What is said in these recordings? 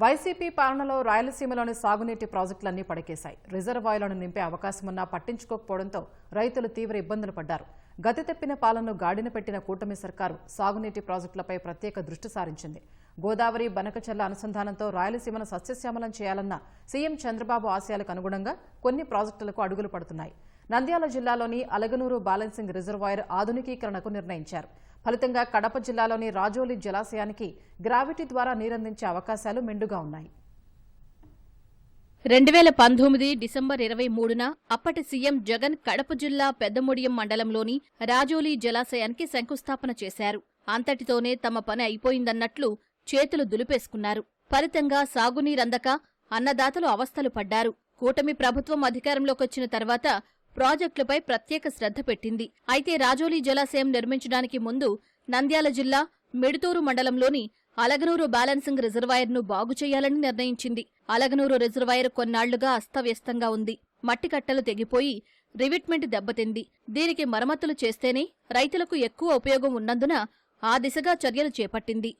YCP పాలనలో రాయలసీమలోని సాగునీటి ప్రాజెక్టులన్నీ పడకేశాయి. రిజర్వాయర్లను నింపే అవకాశమున్నా పట్టించుకోకపోవడంతో రైతులు తీవ్ర ఇబ్బందులు పడ్డారు. గతి తెప్పిన పాలనను గాడిన పెట్టిన కూటమి సర్కారు సాగునీటి ప్రాజెక్టులపై ప్రత్యేక దృష్టి సారించింది. గోదావరి బనకచర్ల అనుసంధానంతో రాయలసీమను సస్యశ్యామలం చేయాలన్న సీఎం చంద్రబాబు ఆశయాలకు అనుగుణంగా కొన్ని ప్రాజెక్టులకు అడుగులు పడుతున్నాయి. నంద్యాల జిల్లాలోని అలగనూరు బ్యాలెన్సింగ్ రిజర్వాయర్ ఆధునికీకరణకు నిర్ణయించారు. ఫలితంగా కడప జిల్లాలోని రాజోలి జలాశయానికి గ్రావిటీ ద్వారా నీరందించే అవకాశాలు మెండుగా ఉన్నాయి. రెండు వేల పంతొమ్మిది డిసెంబర్ ఇరవై మూడున అప్పటి సీఎం జగన్ కడప జిల్లా పెద్దముడియం మండలంలోని రాజోలి జలాశయానికి శంకుస్థాపన చేశారు. అంతటితోనే తమ పని అయిపోయిందన్నట్లు చేతులు దులిపేసుకున్నారు. ఫలితంగా సాగునీరందక అన్నదాతలు అవస్థలు పడ్డారు. కూటమి ప్రభుత్వం అధికారంలోకొచ్చిన తర్వాత ప్రాజెక్టులపై ప్రత్యేక శ్రద్ధ పెట్టింది. అయితే రాజోలీ జలాశయం నిర్మించడానికి ముందు నంద్యాల జిల్లా మిడుతూరు మండలంలోని అలగనూరు బ్యాలెన్సింగ్ రిజర్వాయర్ను బాగు చేయాలని నిర్ణయించింది. అలగనూరు రిజర్వాయర్ కొన్నాళ్ళుగా అస్తవ్యస్తంగా ఉంది. మట్టి కట్టలు తెగిపోయి రివిట్మెంట్ దెబ్బతింది. దీనికి మరమ్మతులు చేస్తేనే రైతులకు ఎక్కువ ఉపయోగం ఉన్నందున ఆ దిశగా చర్యలు చేపట్టింది.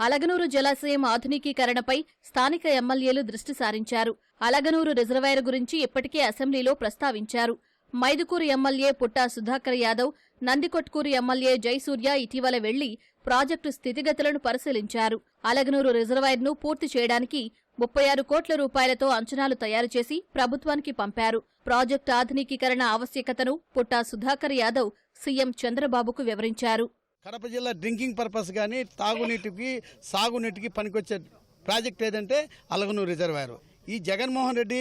అలగనూరు జలాశయం ఆధునికీకరణపై స్థానిక ఎమ్మెల్యేలు దృష్టి సారించారు. అలగనూరు రిజర్వాయర్ గురించి ఇప్పటికే అసెంబ్లీలో ప్రస్తావించారు. మైదుకూరు ఎమ్మెల్యే పుట్టా సుధాకర్ యాదవ్ నందికొట్కూరు ఎమ్మెల్యే జయసూర్య ఇటీవల వెళ్ళి ప్రాజెక్టు స్థితిగతులను పరిశీలించారు. అలగనూరు రిజర్వాయర్ను పూర్తి చేయడానికి ముప్పై ఆరు కోట్ల రూపాయలతో అంచనాలు తయారు చేసి ప్రభుత్వానికి పంపారు. ప్రాజెక్టు ఆధునికీకరణ ఆవశ్యకతను పుట్టా సుధాకర్ యాదవ్ సీఎం చంద్రబాబుకు వివరించారు. కడప జిల్లా డ్రింకింగ్ పర్పస్ కానీ తాగునీటికి సాగునీటికి పనికొచ్చే ప్రాజెక్ట్ ఏదంటే అలగనూరు రిజర్వాయర్. ఈ జగన్మోహన్ రెడ్డి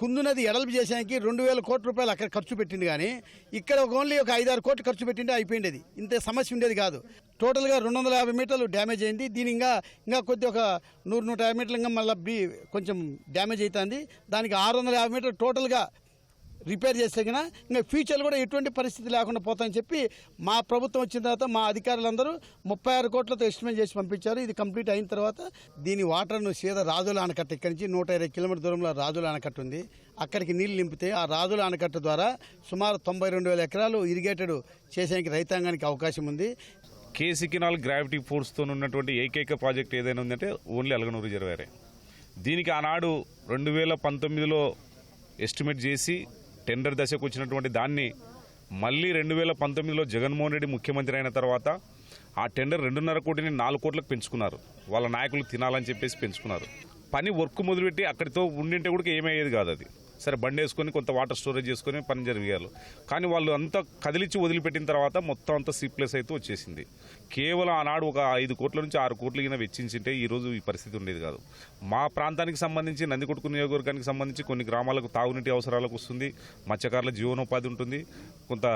కుందు నది ఎడల్పు చేసానికి రెండు వేల కోట్ల రూపాయలు అక్కడ ఖర్చు పెట్టింది కానీ ఇక్కడ ఒక ఓన్లీ ఒక ఐదారు కోట్లు ఖర్చు పెట్టింటే అయిపోయింది ఇంత సమస్య ఉండేది కాదు. టోటల్గా రెండు వందల యాభై మీటర్లు డ్యామేజ్ అయింది. దీని ఇంకా ఇంకా కొద్ది ఒక నూరు నూట యాభై మీటర్లు ఇంకా మళ్ళీ బి కొంచెం డ్యామేజ్ అవుతుంది దానికి ఆరు వందల యాభై మీటర్లు టోటల్గా రిపేర్ చేస్తే కన్నా ఇంకా ఫ్యూచర్లో కూడా ఎటువంటి పరిస్థితి లేకుండా పోతాయని చెప్పి మా ప్రభుత్వం వచ్చిన తర్వాత మా అధికారులందరూ ముప్పై ఆరు కోట్లతో ఎస్టిమేట్ చేసి పంపించారు. ఇది కంప్లీట్ అయిన తర్వాత దీని వాటర్ను సీదా రాజుల ఆనకట్ట ఇక్కడి నుంచి నూట ఇరవై కిలోమీటర్ దూరంలో రాజుల ఆనకట్ట ఉంది. అక్కడికి నీళ్ళు నింపితే ఆ రాజుల ఆనకట్ట ద్వారా సుమారు తొంభై రెండు వేల ఎకరాలు ఇరిగేటెడ్ చేసేందుకు రైతాంగానికి అవకాశం ఉంది. కేసీకినాల్ గ్రావిటీ ఫోర్స్తో ఉన్నటువంటి ఏకైక ప్రాజెక్ట్ ఏదైనా ఉందంటే ఓన్లీ అలగనూరు రిజర్వేరే దీనికి ఆనాడు రెండు వేల పంతొమ్మిదిలో ఎస్టిమేట్ చేసి టెండర్ దశకు వచ్చినటువంటి దాన్ని మళ్ళీ రెండు వేల పంతొమ్మిదిలో జగన్మోహన్ రెడ్డి ముఖ్యమంత్రి అయిన తర్వాత ఆ టెండర్ రెండున్నర కోటిని నాలుగు కోట్లకు పెంచుకున్నారు. వాళ్ళ నాయకులు తినాలని చెప్పేసి పెంచుకున్నారు. పని వర్క్ మొదలుపెట్టి అక్కడితో ఉండింటే కూడా ఏమయ్యేది కాదు అది. సరే బండి వేసుకొని కొంత వాటర్ స్టోరేజ్ చేసుకొని పని జరిగారు. కానీ వాళ్ళు అంతా కదిలించి వదిలిపెట్టిన తర్వాత మొత్తం అంతా సీప్లెస్ అయితే వచ్చేసింది. కేవలం ఆనాడు ఒక ఐదు కోట్ల నుంచి ఆరు కోట్లు కింద వెచ్చించింటే ఈ రోజు ఈ పరిస్థితి ఉండేది కాదు. మా ప్రాంతానికి సంబంధించి నందికొట్టుకు నియోజకవర్గానికి సంబంధించి కొన్ని గ్రామాలకు తాగునీటి అవసరాలకు వస్తుంది. మత్స్యకారుల జీవనోపాధి ఉంటుంది. కొంత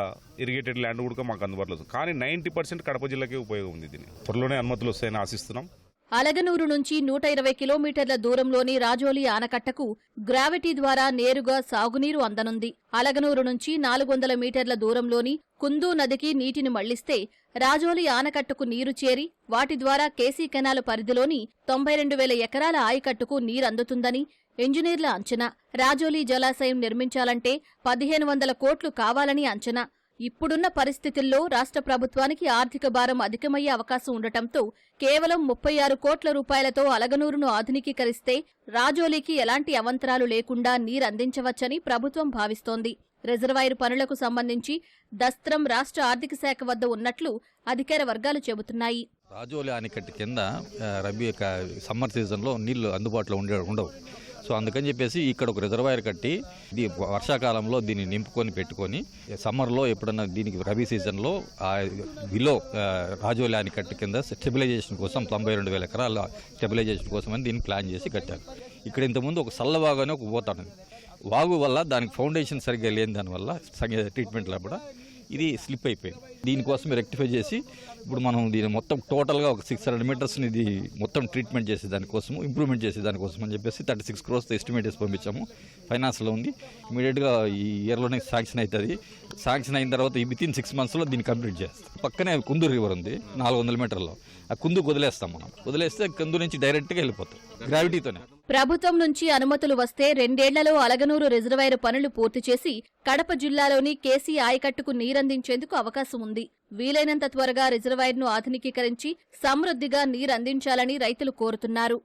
ఇరిగేటెడ్ ల్యాండ్ కూడా మాకు అందుబాటులో ఉంది. కానీ నైంటీ పర్సెంట్ కడప జిల్లాకే ఉపయోగం ఉంది దీన్ని త్వరలోనే అనుమతులు వస్తాయని ఆశిస్తున్నాం. అలగనూరు నుంచి నూట ఇరవై కిలోమీటర్ల దూరంలోని రాజోలి ఆనకట్టకు గ్రావిటీ ద్వారా నేరుగా సాగునీరు అందనుంది. అలగనూరు నుంచి నాలుగు వందల మీటర్ల దూరంలోని కుందూ నదికి నీటిని మళ్ళిస్తే రాజోలి ఆనకట్టుకు నీరు చేరి వాటి ద్వారా కేసీ కెనాల్ పరిధిలోని తొంభై రెండు వేల ఎకరాల ఆయకట్టుకు నీరందుతుందని ఇంజనీర్ల అంచనా. రాజోలి జలాశయం నిర్మించాలంటే పదిహేను వందల కోట్లు కావాలని అంచనా. ఇప్పుడున్న పరిస్థితుల్లో రాష్ట్ర ప్రభుత్వానికి ఆర్థిక భారం అధికమయ్యే అవకాశం ఉండటంతో కేవలం ముప్పై ఆరు కోట్ల రూపాయలతో అలగనూరును ఆధునికీకరిస్తే రాజోలీకి ఎలాంటి అవంతరాలు లేకుండా నీరందించవచ్చని ప్రభుత్వం భావిస్తోంది. రిజర్వాయర్ పనులకు సంబంధించి దస్త్రం రాష్ట్ర ఆర్థిక శాఖ వద్ద ఉన్నట్లు అధికార వర్గాలు చెబుతున్నాయి. రాజోలి ఆనకట్ట కింద రబీ యొక్క సమ్మర్ సీజన్లో నీళ్ళు అందుబాటులో ఉండే ఉండవు. సో అందుకని చెప్పేసి ఇక్కడ ఒక రిజర్వాయర్ కట్టి ఇది వర్షాకాలంలో దీన్ని నింపుకొని పెట్టుకొని సమ్మర్లో ఎప్పుడన్నా దీనికి రబీ సీజన్లో ఆ బిలో రాజోలాని కట్టు కింద స్టెబిలైజేషన్ కోసం తొంభై రెండు వేల ఎకరాల స్టెబిలైజేషన్ కోసం అని దీన్ని ప్లాన్ చేసి కట్టారు. ఇక్కడ ఇంతకుముందు ఒక సల్లవాగానే ఒక పోతాను వాగు వల్ల దానికి ఫౌండేషన్ సరిగ్గా లేని దానివల్ల సంగీత ట్రీట్మెంట్లో కూడా ఇది స్లిప్ అయిపోయింది. దీనికోసం రెక్టిఫై చేసి ఇప్పుడు మనం దీని మొత్తం టోటల్గా ఒక సిక్స్ హండ్రెడ్ మీటర్స్ని ఇది మొత్తం ట్రీట్మెంట్ చేసే దానికోసం ఇంప్రూవ్మెంట్ చేసే దానికోసం అని చెప్పేసి థర్టీ సిక్స్ క్రోర్స్ ఎస్టిమేట్ చేసి పంపించాము. ఫైనాన్స్లో ఉంది. ఇమీడియట్గా ఈ ఇయర్లోనే శాంక్షన్ అవుతుంది శాంక్షన్ అయిన తర్వాత ఈ విత్ ఇన్ సిక్స్ మంత్స్లో దీన్ని కంప్లీట్ చేస్తాం. పక్కనే కుందూరు రివర్ ఉంది నాలుగు వందల మీటర్లో. ఆ కుందుకు వదిలేస్తాం మనం. వదిలేస్తే కుందు నుంచి డైరెక్ట్గా వెళ్ళిపోతాం. గ్రావిటీతోనే ప్రభుత్వం నుంచి అనుమతులు వస్తే రెండేళ్ళలో అలగనూరు రిజర్వాయర్ పనులు పూర్తి చేసి కడప జిల్లాలోని కేసీ ఆయకట్టుకు నీరందించేందుకు అవకాశం ఉంది. వీలైనంత త్వరగా రిజర్వాయర్ను ఆధునికీకరించి సమృద్ధిగా నీరందించాలని రైతులు కోరుతున్నారు.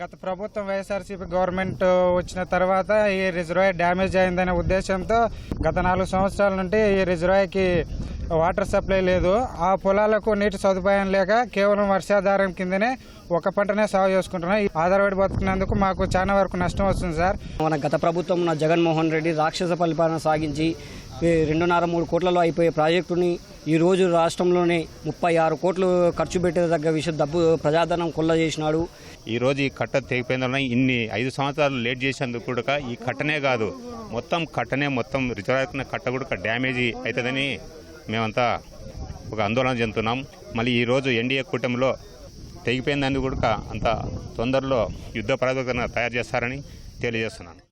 గత ప్రభుత్వం వైఎస్ఆర్సీపీ గవర్నమెంట్ వచ్చిన తర్వాత ఈ రిజర్వాయర్ డ్యామేజ్ అయిందనే ఉద్దేశంతో గత నాలుగు సంవత్సరాల నుండి ఈ రిజర్వాయర్కి వాటర్ సప్లై లేదు. ఆ పొలాలకు నీటి సదుపాయం లేక కేవలం వర్షాధారం కిందనే ఒక పంటనే సాగు చేసుకుంటున్నాం ఈ ఆధారపడి బతుకున్నందుకు మాకు చాలా వరకు నష్టం వస్తుంది సార్. మన గత ప్రభుత్వం ఉన్న జగన్మోహన్ రెడ్డి రాక్షస పరిపాలన సాగించి రెండున్నర మూడు కోట్లలో అయిపోయే ప్రాజెక్టుని ఈ రోజు రాష్ట్రంలోనే ముప్పై ఆరు కోట్లు ఖర్చు పెట్టేదగ్గ విషయం డబ్బు ప్రజాధనం కొల్ల చేసినాడు ఈ రోజు ఈ కట్ట తెగిపోయిందన్న ఇన్ని ఐదు సంవత్సరాలు లేట్ చేసేందుకు కూడా ఈ కట్టనే కాదు మొత్తం కట్టనే మొత్తం రిజర్వాయర్ కట్ట కూడా డ్యామేజ్ అవుతుందని మేమంతా ఒక ఆందోళన చెందుతున్నాం. మళ్ళీ ఈరోజు ఎన్డీఏ కూటమిలో తెగిపోయిందని కూడా అంత తొందరలో యుద్ధ ప్రాతిపదికన తయారు చేస్తారని తెలియజేస్తున్నాను.